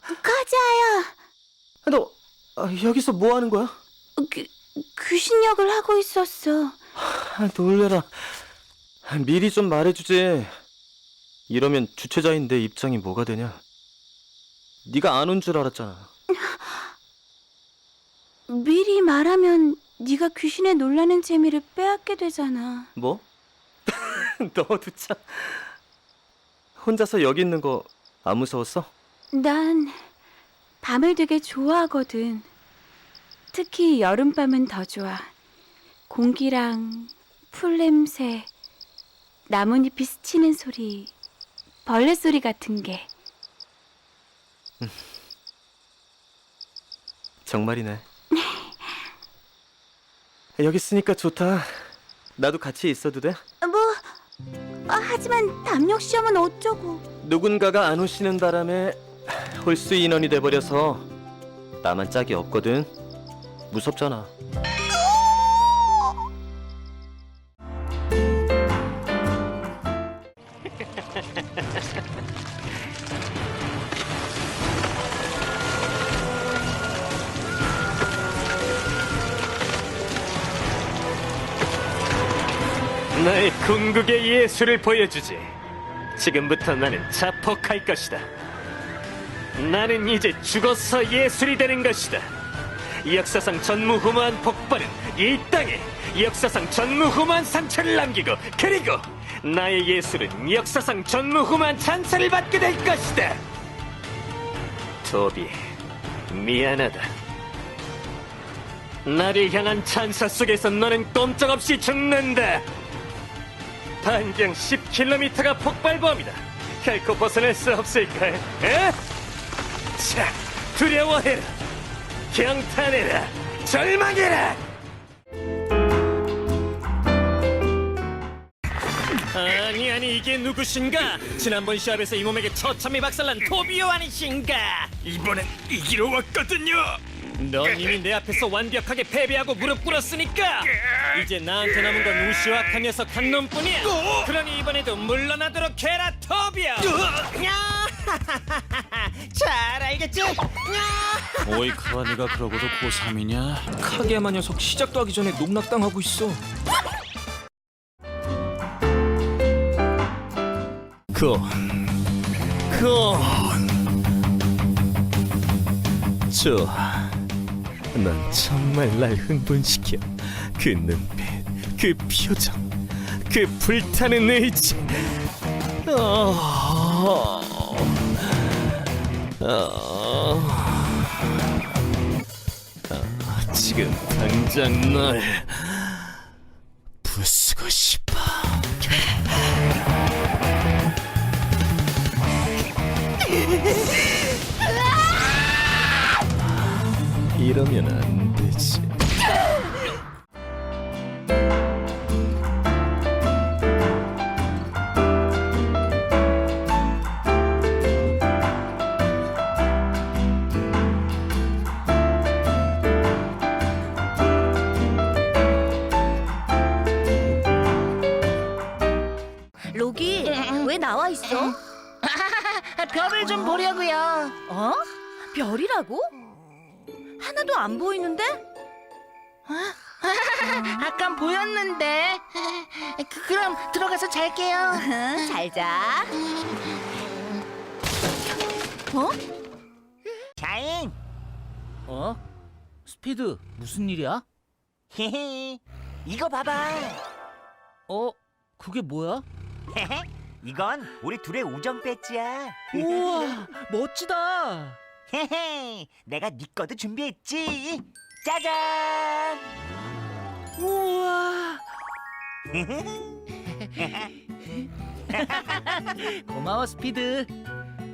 하야, 너 아, 여기서 뭐 하는 거야? 그, 귀신 역을 하고 있었어. 아, 놀래라. 아, 미리 좀 말해주지. 이러면 주최자인 내 입장이 뭐가 되냐? 네가 안 온 줄 알았잖아. 미리 말하면 네가 귀신에 놀라는 재미를 빼앗게 되잖아. 뭐? 너도 참. 혼자서 여기 있는 거 안 무서웠어? 난 밤을 되게 좋아하거든. 특히 여름밤은 더 좋아. 공기랑 풀 냄새, 나뭇잎이 스치는 소리, 벌레 소리 같은 게. 정말이네. 여기 있으니까 좋다. 나도 같이 있어도 돼? 뭐, 아, 하지만 담력 시험은 어쩌고. 누군가가 안 오시는 바람에 홀수 인원이 돼버려서 나만 짝이 없거든. 무섭잖아. 나의 궁극의 예술을 보여주지. 지금부터 나는 자폭할 것이다. 나는 이제 죽어서 예술이 되는 것이다. 역사상 전무후무한 폭발은 이 땅에 역사상 전무후무한 상처를 남기고 그리고 나의 예술은 역사상 전무후무한 찬사를 받게 될 것이다. 토비, 미안하다. 나를 향한 찬사 속에서 너는 꼼짝없이 죽는다. 반경 10km가 폭발범이다. 결코 벗어날 수 없을까? 에? 자, 두려워해라. 경탄해라. 절망해라. 아니 아니 이게 누구신가? 지난번 시합에서 이 몸에게 처참히 박살난 토비오 아니신가? 이번엔 이기러 왔거든요. 넌 이미 내 앞에서 완벽하게 패배하고 무릎 꿇었으니까 이제 나한테 남은 건 우시와 한 녀석 한 놈뿐이야. 그러니 이번에도 물러나도록 해라 토비오. 야! 잘 알겠지? 오이 카와니가 그러고도 고3이냐? 카게야마 녀석 시작도 하기 전에 농락당하고 있어 그... 그... 좋아. 넌 정말 날 흥분시켜. 그 눈빛, 그 표정, 그 불타는 의지. 어... 어... 아, 지금 당장 널 부수고 싶어. 이러면 안 되지. 로기 왜 나와 있어? 별을 좀 보려고요. 어? 별이라고? 하나도 안 보이는데? 아까 보였는데. 그, 그럼 들어가서 잘게요. 응, 잘 자. 어? 자인. 어? 스피드 무슨 일이야? 헤헤. 이거 봐봐. 어? 그게 뭐야? 헤헤. 이건 우리 둘의 우정 배지야. 우와 멋지다 헤헤. 내가 네 거도 준비했지. 짜잔. 우와 고마워 스피드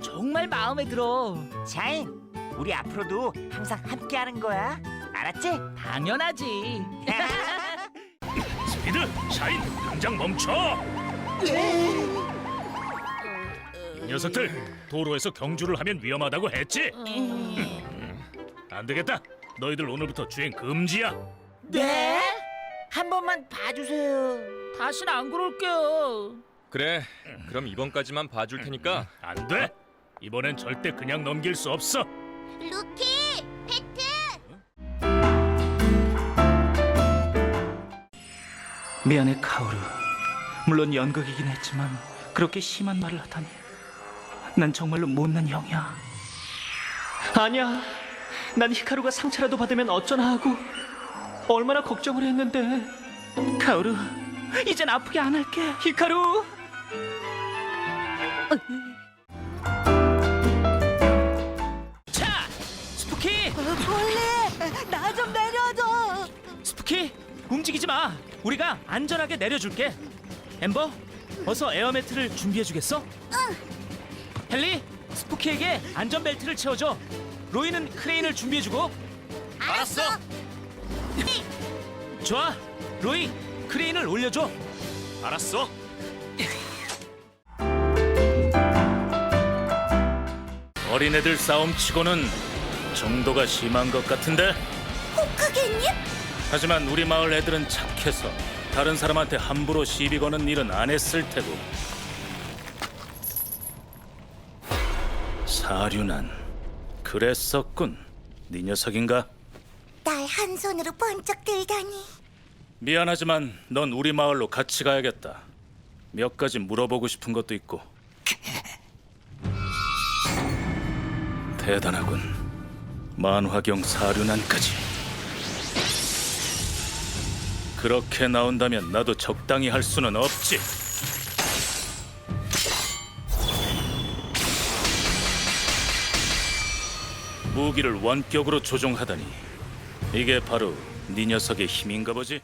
정말 마음에 들어 자인. 우리 앞으로도 항상 함께하는 거야. 알았지? 당연하지 스피드, 샤인, 당장 멈춰! 이 녀석들 도로에서 경주를 하면 위험하다고 했지? 안 되겠다. 너희들 오늘부터 주행 금지야. 네? 한 번만 봐주세요. 다신 안 그럴게요 그래 그럼 이번까지만 봐줄 테니까 안 돼. 이번엔 절대 그냥 넘길 수 없어. 루키, 페트. 미안해 카오루. 물론 연극이긴 했지만 그렇게 심한 말을 하다니. 난 정말로 못난 형이야. 아니야. 난 히카루가 상처라도 받으면 어쩌나 하고 얼마나 걱정을 했는데. 카오루, 이젠 아프게 안 할게. 히카루. 자, 스푸키. 벌레, 나 좀 내려줘. 스푸키 움직이지 마. 우리가 안전하게 내려줄게. 엠버, 어서 에어매트를 준비해 주겠어? 응. 헨리, 스푸키에게 안전벨트를 채워줘. 로이는 크레인을 준비해 주고. 알았어. 좋아, 로이 크레인을 올려줘. 알았어. 어린애들 싸움치고는 정도가 심한 것 같은데. 호크겠니? 하지만 우리 마을 애들은 착해서 다른 사람한테 함부로 시비 거는 일은 안 했을 테고. 사륜한 그랬었군. 네 녀석인가? 날 한 손으로 번쩍 들다니. 미안하지만 넌 우리 마을로 같이 가야겠다. 몇 가지 물어보고 싶은 것도 있고. 대단하군. 만화경 사륜안까지. 그렇게 나온다면 나도 적당히 할 수는 없지. 무기를 원격으로 조종하다니. 이게 바로 네 녀석의 힘인가 보지?